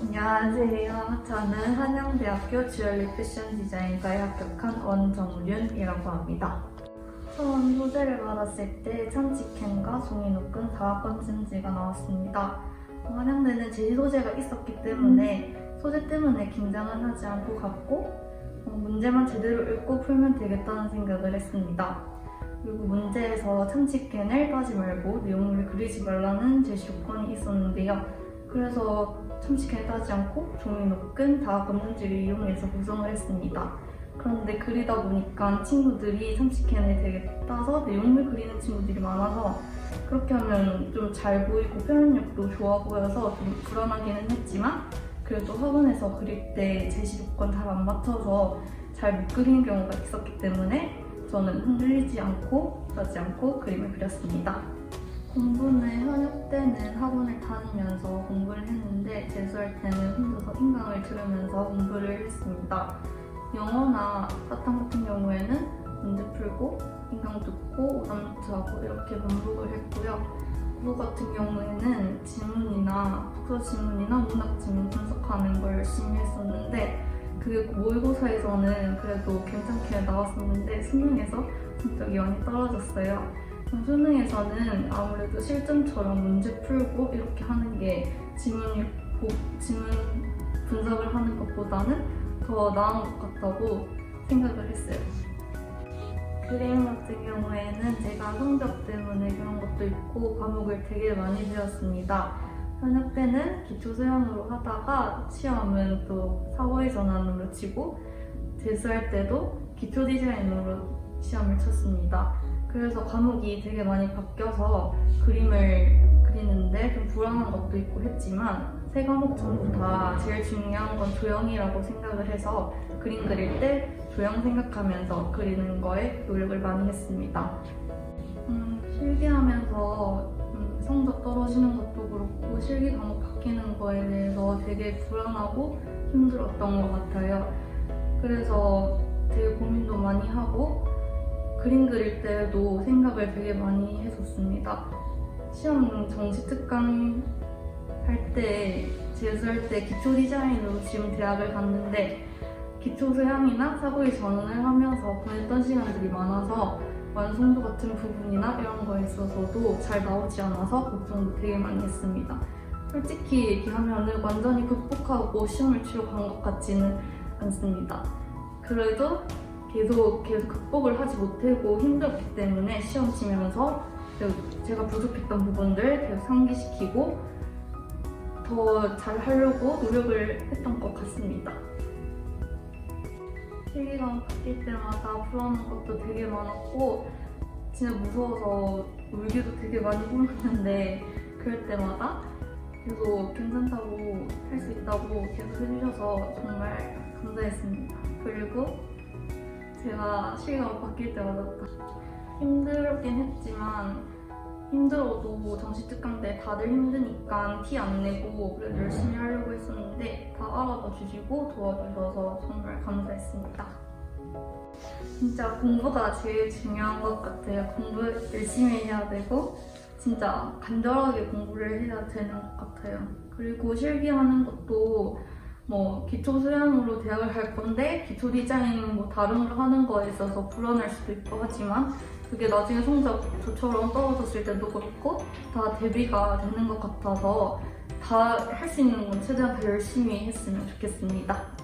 안녕하세요. 저는 한양대학교 주얼리 패션 디자인과에 합격한 원정윤이라고 합니다. 처음 소재를 받았을 때 참치캔과 종이노끈 다학번 찜지가 나왔습니다. 어, 한양대는 제시 소재가 있었기 때문에 소재 때문에 긴장은 하지 않고 갔고 어, 문제만 제대로 읽고 풀면 되겠다는 생각을 했습니다. 그리고 문제에서 참치캔을 따지 말고 내용물을 그리지 말라는 제시 요건이 있었는데요. 그래서 참치캔을 따지 않고 종이 녹근 다 검은지를 이용해서 구성을 했습니다. 그런데 그리다 보니까 친구들이 참치캔을 되게 따서 내용물 그리는 친구들이 많아서 그렇게 하면 좀 잘 보이고 표현력도 좋아 보여서 좀 불안하기는 했지만 그래도 학원에서 그릴 때 제시 조건 잘 안 맞춰서 잘 못 그리는 경우가 있었기 때문에 저는 흔들리지 않고 따지 않고 그림을 그렸습니다. 공부는 현역 때는 학원을 다니면서 공부를 했는데 재수할 때는 혼자서 인강을 들으면서 공부를 했습니다. 영어나 사탕 같은 경우에는 문제 풀고 인강 듣고 오답노트 하고 이렇게 반복을 했고요. 국어 같은 경우에는 지문이나 독서 지문이나 문학 지문 분석하는 걸 열심히 했었는데 그게 모의고사에서는 그래도 괜찮게 나왔었는데 수능에서 성적이 많이 떨어졌어요. 수능에서는 아무래도 실전처럼 문제 풀고 이렇게 하는 게 지문, 보, 지문 분석을 하는 것보다는 더 나은 것 같다고 생각을 했어요. 그림 같은 경우에는 제가 성적 때문에 그런 것도 있고 과목을 되게 많이 배웠습니다. 현역 때는 기초 수영으로 하다가 시험은 또 사고의 전환으로 치고 재수할 때도 기초 디자인으로 시험을 쳤습니다. 그래서 과목이 되게 많이 바뀌어서 그림을 그리는데 좀 불안한 것도 있고 했지만 세 과목 전부 다 제일 중요한 건 조형이라고 생각을 해서 그림 그릴 때 조형 생각하면서 그리는 거에 노력을 많이 했습니다. 음, 실기하면서 음, 성적 떨어지는 것도 그렇고 실기 과목 바뀌는 거에 대해서 되게 불안하고 힘들었던 것 같아요. 그래서 되게 고민도 많이 하고 그림 그릴 때도 생각을 되게 많이 했었습니다. 시험 정시 특강 할 때, 재수할 때 기초 디자인으로 지금 대학을 갔는데 기초 소양이나 사고의 전환을 하면서 보냈던 시간들이 많아서 완성도 같은 부분이나 이런 거에 있어서도 잘 나오지 않아서 걱정도 되게 많이 했습니다. 솔직히 얘기하면 완전히 극복하고 시험을 치러 간 것 같지는 않습니다. 그래도 계속 계속 극복을 하지 못하고 힘들었기 때문에 시험 치면서 제가 부족했던 부분들 계속 상기시키고 더 잘 하려고 노력을 했던 것 같습니다. 실기가 바뀔 때마다 불안한 것도 되게 많았고 진짜 무서워서 울기도 되게 많이 울었는데 그럴 때마다 계속 괜찮다고 할 수 있다고 계속 해주셔서 정말 감사했습니다. 그리고 제가 실기가 바뀔 때마다 힘들긴 했지만 힘들어도 정시 특강 때 다들 힘드니까 티 안 내고 그래도 열심히 하려고 했었는데 다 알아봐 주시고 도와주셔서 정말 감사했습니다. 진짜 공부가 제일 중요한 것 같아요. 공부 열심히 해야 되고 진짜 간절하게 공부를 해야 되는 것 같아요. 그리고 실기하는 것도 뭐 기초 수양으로 대학을 갈 건데 기초 디자인 뭐 다른 걸 하는 거에 있어서 불안할 수도 있고 하지만 그게 나중에 성적 저처럼 떨어졌을 때도 그렇고 다 대비가 되는 것 같아서 다 할 수 있는 건 최대한 다 열심히 했으면 좋겠습니다.